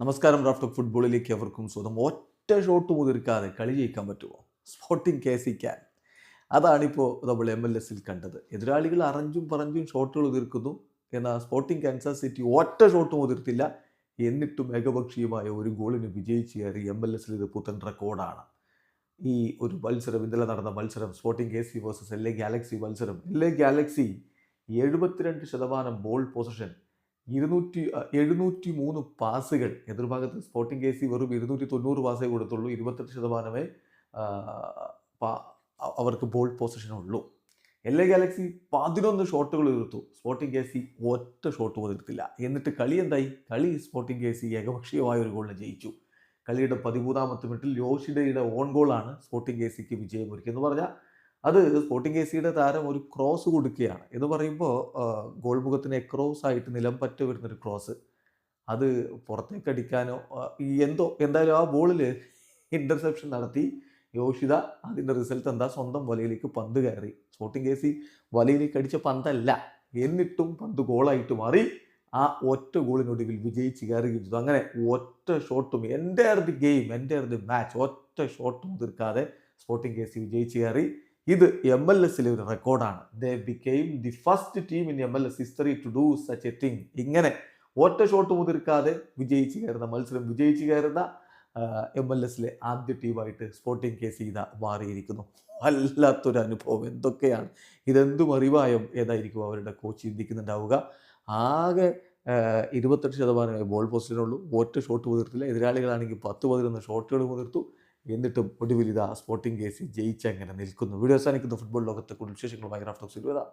നമസ്കാരം റാഫ്റ്റർ ഫുട്ബോളിലേക്ക് അവർക്കും സ്വന്തം ഒറ്റ ഷോട്ട് മുതിർക്കാതെ കളി ജയിക്കാൻ പറ്റുമോ? സ്പോർട്ടിംഗ് കെ സി ക്യാൻ അതാണിപ്പോൾ നമ്മൾ എം എൽ എസിൽ കണ്ടത്. എതിരാളികൾ അറിഞ്ഞും പറഞ്ഞും ഷോട്ടുകൾ ഉതിർക്കുന്നു എന്നാൽ സ്പോർട്ടിംഗ് കാൻസസ് സിറ്റി ഒറ്റ ഷോട്ടും ഉതിർത്തില്ല എന്നിട്ടും ഏകപക്ഷീയമായ ഒരു ഗോളിന് വിജയിച്ച് കയറി എം എൽ എസിൽ ഇത് പുത്തൻ റെക്കോർഡാണ് ഈ ഒരു മത്സരം ഇന്നലെ നടന്ന മത്സരം sporting K C versus L A Galaxy മത്സരം എൽ എ ഗാലക്സി എഴുപത്തിരണ്ട് ശതമാനം ബോൾ പൊസിഷൻ ഇരുന്നൂറ്റി എഴുന്നൂറ്റി മൂന്ന് പാസുകൾ. എതിർഭാഗത്ത് സ്പോർട്ടിംഗ് കെ വെറും ഇരുന്നൂറ്റി തൊണ്ണൂറ് പാസേ കൊടുത്തുള്ളൂ. ഇരുപത്തെട്ട് ശതമാനമേ അവർക്ക് ബോൾ പൊസിഷനുള്ളൂ എൽ എ ഗാലക്സി പതിനൊന്ന് ഷോട്ടുകൾ എതിർത്തു സ്പോർട്ടിംഗ് കെ സി ഒറ്റ ഷോട്ട് പോലും എടുത്തില്ല. എന്നിട്ട് കളി എന്തായി? കളി സ്പോർട്ടിംഗ് കെ സി ഏകപക്ഷീയമായ ഒരു ഗോളിന് ജയിച്ചു. കളിയുടെ പതിമൂന്നാമത്തെ മിനിറ്റിൽ യോഷിഡയുടെ ഓൺ ഗോളാണ് സ്പോർട്ടിംഗ് കെ സിക്ക് വിജയം എന്ന് പറഞ്ഞാൽ അത് സ്പോർട്ടിംഗ് കെ സിയുടെ താരം ഒരു ക്രോസ് കൊടുക്കുകയാണ്. എന്ന് പറയുമ്പോൾ ഗോൾ മുഖത്തിന് എക്രോസ് ആയിട്ട് നിലം പറ്റ വരുന്നൊരു ക്രോസ് അത് പുറത്തേക്ക് അടിക്കാനോ എന്തോ എന്തായാലും ആ ബോളിൽ ഇന്റർസെപ്ഷൻ നടത്തി യോഷിത അതിന്റെ റിസൾട്ട് എന്താ? സ്വന്തം വലയിലേക്ക് പന്ത് കയറി. സ്പോർട്ടിംഗ് കെ സി വലയിലേക്ക് അടിച്ച പന്തല്ല. എന്നിട്ടും പന്ത് ഗോളായിട്ട് മാറി. ആ ഒറ്റ ഗോളിനൊടുവിൽ വിജയിച്ച് കയറുകയും ചെയ്തു അങ്ങനെ ഒറ്റ ഷോട്ടും എന്റെ ദി ഗെയിം എന്റെ ദി മാച്ച് ഒറ്റ ഷോട്ടും തീർക്കാതെ സ്പോർട്ടിംഗ് കെ സി വിജയിച്ച് കയറി. ഇത് എം എൽ എസിലെ ഒരു റെക്കോർഡാണ് the became the first team in M L S history to do such a thing ഇങ്ങനെ ഒറ്റ ഷോട്ട് മുതിർക്കാതെ വിജയിച്ച് കയറുന്ന മത്സരം വിജയിച്ച് കയറുന്ന എം എൽ എസിലെ ആദ്യ ടീമായിട്ട് സ്പോർട്ടിംഗ് കേസ് ചെയ്ത മാറിയിരിക്കുന്നു. വല്ലാത്തൊരു അനുഭവം. എന്തൊക്കെയാണ്? ഇതെന്തും അറിവായം ഏതായിരിക്കും അവരുടെ കോച്ച് ചിന്തിക്കുന്നുണ്ടാവുക. ആകെ ഇരുപത്തെട്ട് ശതമാനമേ ബോൾ പോസ്റ്റിനുള്ളൂ ഒറ്റ ഷോട്ട് മുതിർത്തില്ല. എതിരാളികളാണെങ്കിൽ പത്ത് പതിനൊന്ന് ഷോട്ടുകൾ മുതിർത്തു. എന്നിട്ടും ഒടുവിൽ ഇതാ സ്പോർട്ടിംഗ് കേസ് ജയിച്ചങ്ങനെ നിൽക്കുന്നു. വീഡിയോ അവസാനിക്കുന്നു. ഫുട്ബോൾ ലോകത്തെ കൂടുതൽ വിശേഷങ്ങളുമായി വരാം.